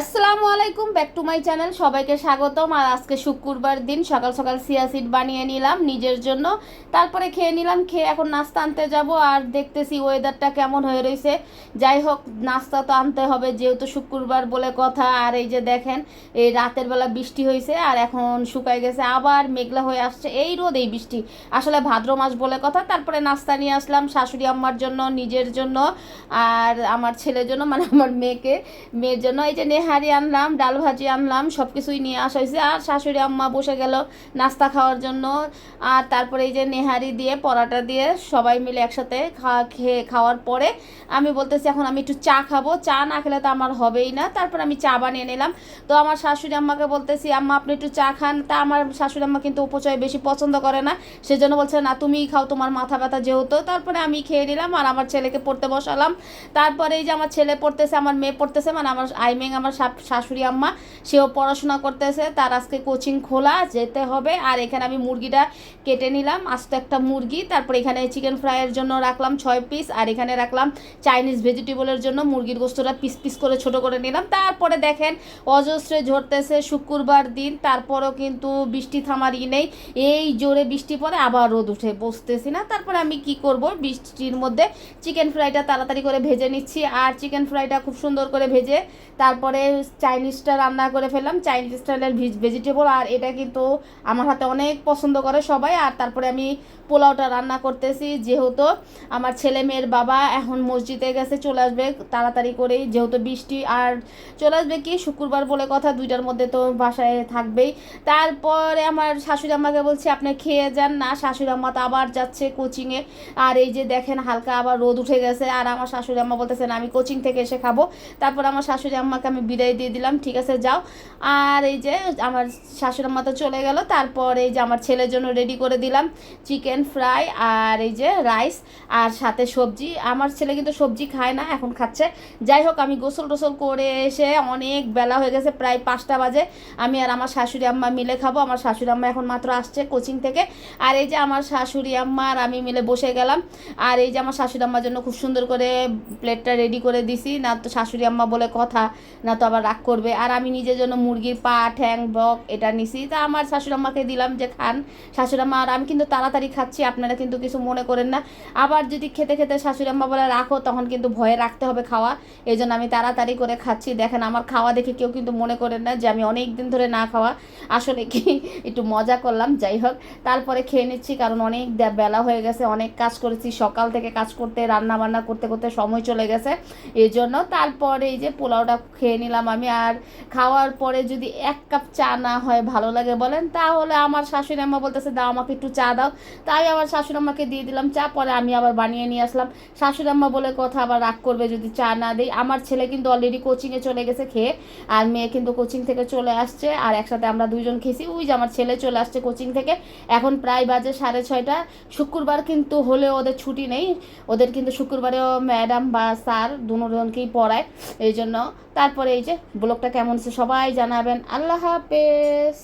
আসসালামু আলাইকুম, back to my channel, সবাইকে স্বাগতম। আর আজকে শুক্রবার দিন, সকাল সকাল সিয়া সিড বানিয়ে নিলাম নিজের জন্য। তারপরে খেয়ে নিলাম, খেয়ে এখন নাস্তা আনতে যাব। আর দেখতেছি ওয়েদারটা কেমন হয়ে রয়েছে যাই হোক, নাস্তা তো আনতে হবে, যেহেতু শুক্রবার বলে কথা। আর এই যে দেখেন, এই রাতের বেলা বৃষ্টি হয়েছে আর এখন শুকায় গেছে, আবার মেঘলা হয়ে আসছে। এই রোদ এই বৃষ্টি। আসলে ভাদ্র মাস বলে কথা, তারপরে নাস্তা নিয়ে আসলাম শাশুড়ি আম্মার জন্য, নিজের জন্য, আর আমার ছেলের জন্য মানে আমার মেয়েকে, মেয়ের জন্য। এই যে নেহারি আনলাম, ডাল ভাজি আনলাম সব কিছুই নিয়ে আসা হয়েছে। আর শাশুড়ি আম্মা বসে গেল নাস্তা খাওয়ার জন্য। আর তারপরে এই যে নেহারি দিয়ে, পরাটা দিয়ে সবাই মিলে একসাথে খাওয়া খেয়ে খাওয়ার পরে আমি বলতেছি, এখন আমি একটু চা খাব। চা না খেলে তো আমার হবেই না। তারপর আমি চা বানিয়ে নিলাম। তো আমার শাশুড়ি আম্মাকে বলতেছি, আম্মা, আপনি একটু চা খান। তা আমার শাশুড়ি আম্মা কিন্তু উপচয় বেশি পছন্দ করে না। সেজন্য বলছে, না, তুমিই খাও, তোমার মাথা ব্যথা যেহেতু। তারপরে আমি খেয়ে নিলাম আর আমার ছেলেকে পড়তে বসালাম। তারপরে এই যে আমার ছেলে পড়তেছে, আমার মেয়ে পড়তেছে মানে আমার আইমেং আমার শাপ- শাশুড়ি আম্মা, সেও পড়াশোনা করতেছে, তার আজকে কোচিং খোলা, যেতে হবে। আর এখানে আমি মুরগিটা কেটে নিলাম, আস্ত একটা মুরগি। তারপরে এখানে চিকেন ফ্রাইয়ের জন্য রাখলাম ছয় পিস আর এখানে রাখলাম চাইনিজ ভেজিটেবলের জন্য মুরগির গোস্তটা পিস পিস করে ছোট করে নিলাম। তারপরে দেখেন, অজস্রে ঝরতেছে শুক্রবার দিন, তারপরেও কিন্তু বৃষ্টি থামারই নেই। এই জোরে বৃষ্টি পরে আবার রোদ উঠে, বসতেছি না। তারপরে আমি কি করব? বৃষ্টির মধ্যে চিকেন ফ্রাইটা তাড়াতাড়ি করে ভেজে নিচ্ছি। আর চিকেন ফ্রাইটা খুব সুন্দর করে ভেজে, তারপরে চাইনিজটা রান্না করে ফেললাম। চাইনিজ স্টাইলের ভেজিটেবল আর এটা কিন্তু আমার হাতে অনেক পছন্দ করে সবাই। আর তারপরে আমি পোলাওটা রান্না করতেছি। যেহেতু আমার ছেলে মেয়ের বাবা এখন মসজিদে গেছে, চলে আসবে তাড়াতাড়ি করেই। যেহেতু বৃষ্টি, আর চলে আসবে কি? শুক্রবার বলে কথা, দুইটার মধ্যে তো বাসায় থাকবেই। তারপরে আমার শাশুড়ি আম্মাকে বলছি, আপনি খেয়ে যান না। শাশুড়ি আম্মা তো আবার যাচ্ছে কোচিংয়ে আর এই যে দেখেন, হালকা আবার রোদ উঠে গেছে। আর আমার শাশুড়ি আম্মা বলতেছেন আমি কোচিং থেকে এসে খাব। তারপর আমার শাশুড়ি আম্মাকে আমি বিদায় দিয়ে দিলাম, ঠিক আছে, যাও। আর এই যে আমার শাশুড়ি আম্মা তো চলে গেল, তারপর এই যে আমার ছেলের জন্য রেডি করে দিলাম চিকেন ফ্রাই আর এই যে রাইস আর সাথে সবজি। আমার ছেলে কিন্তু সবজি খায় না, এখন খাচ্ছে। যাই হোক, আমি গোসল টোসল করে এসে অনেক বেলা হয়ে গেছে, প্রায় পাঁচটা বাজে। আমি আর আমার শাশুড়ি আম্মা মিলে খাব। আমার শাশুড়ি আম্মা এখন মাত্র আসছে কোচিং থেকে। আর এই যে আমার শাশুড়ি আম্মা আর আমি মিলে বসে গেলাম। আর এই যে আমার শাশুড়ি আম্মার জন্য খুব সুন্দর করে প্লেটটা রেডি করে দিছি। না তো শাশুড়ি আম্মা বলে কথা, না তো আবার রাগ করবে। আর আমি নিজের জন্য মুরগির পা, ঠ্যাং, বক এটা নিছি। তা আমার শাশুড়াম্মাকে দিলাম যে, খান শাশুড়ি আম্মা আর আমি কিন্তু তাড়াতাড়ি খাচ্ছি, আপনারা কিন্তু কিছু মনে করেন না। আবার যদি খেতে খেতে শাশুড়ি আম্মা বলে রাখো তখন কিন্তু ভয়ে রাখতে হবে খাওয়া। এই জন্য আমি তাড়াতাড়ি করে খাচ্ছি। দেখেন, আমার খাওয়া দেখে কেউ কিন্তু মনে করেন না যে, আমি অনেক দিন ধরে না খাওয়া। আসলে কি, একটু মজা করলাম, যাই হোক। তারপরে খেয়ে নিচ্ছি, কারণ অনেক বেলা হয়ে গেছে, অনেক কাজ করেছি। সকাল থেকে কাজ করতে রান্না বান্না করতে করতে সময় চলে গেছে। এই জন্য তারপরে এই যে পোলাওটা খেয়ে নিলাম। আমি। আর খাওয়ার পরে যদি এক কাপ চা না হয় ভালো লাগে বলেন, তাহলে আমার শাশুড়ি আম্মা বলতেছে, দাও আমাকে একটু চা দাও। তাই আবার শাশুড়ি আম্মাকে দিয়ে দিলাম চা, পরে আমি আবার বানিয়ে নিয়ে আসলাম। শাশুড়ি আম্মা বলে, কথা আবার রাগ করবে যদি চা না দিই। আমার ছেলে কিন্তু অলরেডি কোচিংয়ে চলে গেছে খেয়ে, আর মেয়ে কিন্তু কোচিং থেকে চলে আসছে। আর একসাথে আমরা দুইজন খেয়েছি। ওই যে আমার ছেলে চলে আসছে কোচিং থেকে। এখন প্রায় বাজে সাড়ে ছয়টা। শুক্রবার কিন্তু হলেও ওদের ছুটি নেই। ওদের কিন্তু শুক্রবারেও ম্যাডাম বা স্যার দুজনকেই পড়ায় এই জন্য তারপরে এই যে ব্লগটা কেমন আছে সবাই জানাবেন। আল্লাহ হাফেজ।